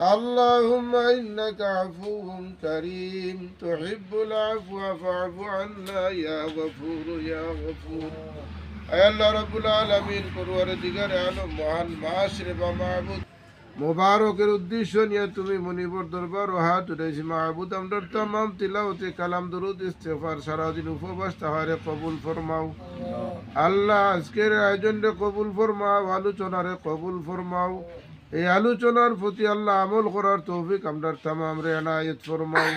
اللهم إنك عفو كريم تحب العفو فاعف عنا يا غفور يا غفور আয় আল্লাহ রাব্বুল আলামিন পরওয়ারদিগার আলম মহান মাসরে বা মাহবুদ মোবারকের উদ্দেশ্য নিয়ে তুমি মনিবর দরবার ও হাত উঠেছি মাহবুদ আমরার তামাম তিলাওতে কালাম দরুদ ইস্তেফার সারাদিন উপবাস তাহারে কবুল ফরমাও আল্লাহ আজকের আয়োজনরে কবুল ফরমাও আলোচনারে কবুল ফরমাও এই আলোচনার প্রতি আল্লাহ আমল করার তৌফিক আমরার তামাম রে এনায়ত ফরমাও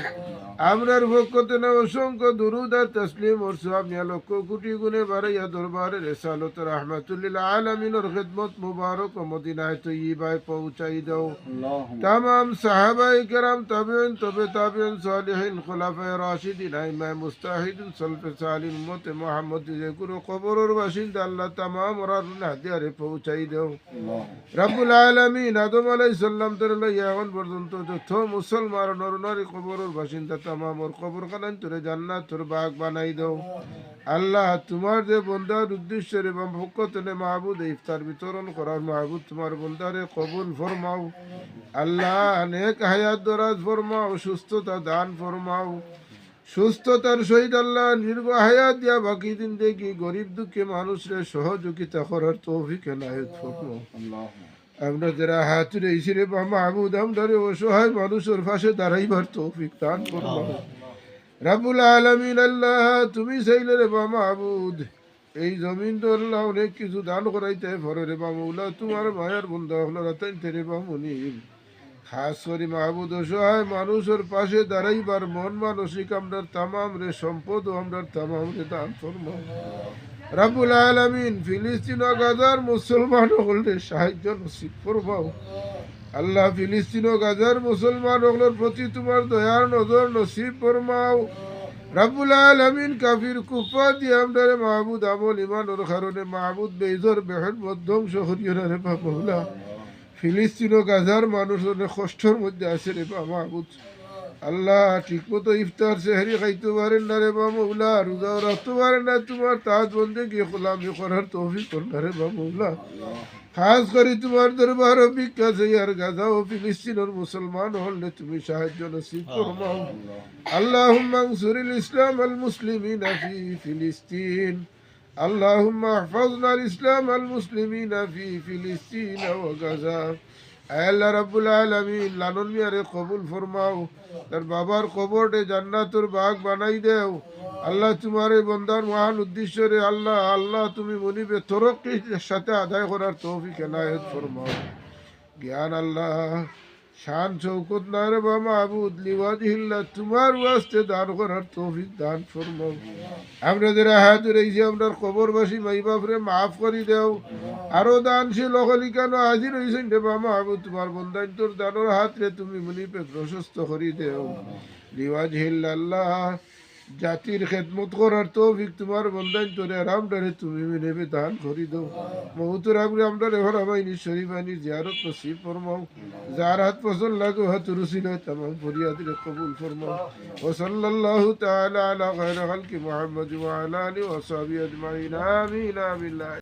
আমরার পক্ষতে না অসংখ্য দুরুদ আর তসলিম ওর সব নিয়ে লক্ষ কোটি গুণে বাড়াইয়া দরবারে রেসালত রহমতুল্লিল আলমিনের খেদমত মুবারক মদিনায় তৈবায় পৌঁছাই দাও। তামাম সাহাবাই কেরাম তাবিন তবে তাবিন সালিহিন খোলাফায় রাশিদিন আইমায় মুস্তাহিদিন সলফে সালিম মতে মোহাম্মদ যে কোনো কবরের বাসিন্দা আল্লাহ তামাম ওরা হাতিয়ারে পৌঁছাই দাও। রাব্বুল আলামিন আদম আলাইহিস সালাম থেকে লইয়া এখন পর্যন্ত যত মুসলমান নরনারী কবরের বাসিন্দা, তামাম ওর কবর খানান তোরে জান্নাত, তোর বাগ বানাই দাও। আল্লাহ তোমার যে বন্দার উদ্দেশ্যে এবং ভক্তনে মাহবুদ ইফতার বিতরণ করার মাহবুদ তোমার বন্দারে কবুল ফরমাও। আল্লাহ অনেক হায়াত দরাজ ফরমাও, সুস্থতা দান ফরমাও। সুস্থতার সহিত আল্লাহ নির্ব হায়াত দিয়া বাকি দিন দেখি গরিব দুঃখে মানুষের সহযোগিতা করার তৌফিক এনায়ত ফরমাও। আমরা যারা হাত রয়েছি রে বা মাহবুদ আমরা রে অসহায় মানুষের পাশে দাঁড়াইবার তৌফিক দান ফরমাও রাবুল আলমিন আল্লাহ, তুমি চাইলে রে বা মাহবুদ এই জমিন তো অনেক কিছু দান করাইতে ভরে রে বা মৌলা তোমার মায়ের বন্ধা হলো রাতাইতে রে বা মনির খাস করে মাহবুদ অসহায় মানুষের পাশে দাঁড়াইবার মন মানসিক আমরা তামাম রে সম্পদ ও আমরা তামাম রে দান ফরমাও রাবুল আলমিন ফিলিস্তিন ও গাজার মুসলমান হলে সাহায্য নসিব ফরমাও। আল্লাহ ফিলিস্তিন ও গাজার মুসলমান হলের প্রতি তোমার দয়ার নজর নসিব ফরমাও। রাবুল আলমিন কাফির কুফা দিয়ে আমরা মাহবুদ আমল ইমানোর কারণে মাহবুদ বেজর বেহের মধ্যম শহরীয় রে বাবুলা ফিলিস্তিন ও গাজার মানুষ কষ্টের মধ্যে আছে রে বা মাহবুদ আল্লাহ ঠিক মতো ইফতার সেহারি খাইতে পারেন না রে বা মৌলা রোজা রাখতে পারেন না তোমার তাজ বন্ধে গিয়ে গোলামি করার তৌফিক কর না রে বা মৌলা খাস করে তোমার দরবার ভিক্ষা আর গাজা ও ফিলিস্তিনের মুসলমান হলে তুমি সাহায্য নসিব ফরমাও اللهم انصر الإسلام المسلمين في فلسطين اللهم احفظنا الإسلام المسلمين في فلسطين وغزة আল্লাহ রাবুল আলামিন লালন মিয়ারে কবুল ফরমাও। তার বাবার কবরটে জান্নাতুর বাঘ বানাই দেও। আল্লাহ তোমার এই বন্দার মহান উদ্দেশ্য রে আল্লাহ আল্লাহ তুমি মনিবে তরক্কির সাথে আদায় করার তৌফিক এনায়ত ফরমাও। জ্ঞান আল্লাহ। শান চৌকত না রে বা মাহবুদ লিওয়াজিহিল্লাহ তোমার ওয়াস্তে দান করার তৌফিক দান ফরমাও আমরা যারা হাত রয়েছি আমরা কবরবাসী, মাই বাপরে মাফ করি দেও। আরও দানশীল অকলি কেন আজি রয়েছেন রে বা মাহবুদ? তোমার বন্দান তোর দানোর হাতরে তুমি মনিপে প্রশস্ত করি দেও। লিওয়াজিহিল্লাহ জাতির খেদমত করার তৌফিক তোমার বন্ধান তোরে আরাম ডরে তুমি মেনে দান করি দাও। মহুতুর আপনি আমরা রেহর আমাইনি শরীফানি জিয়ারত নসিব ফরমাও। যার হাত পছন্দ লাগো হাত রুসিল তামাম ফরিয়াদ রে কবুল ফরমাও। ও সাল্লাল্লাহু তাআলা আলা খায়র খালকি মুহাম্মদ ওয়া আলা আলি ওয়া সাহবিহি আজমাইন। আমিন আমিন।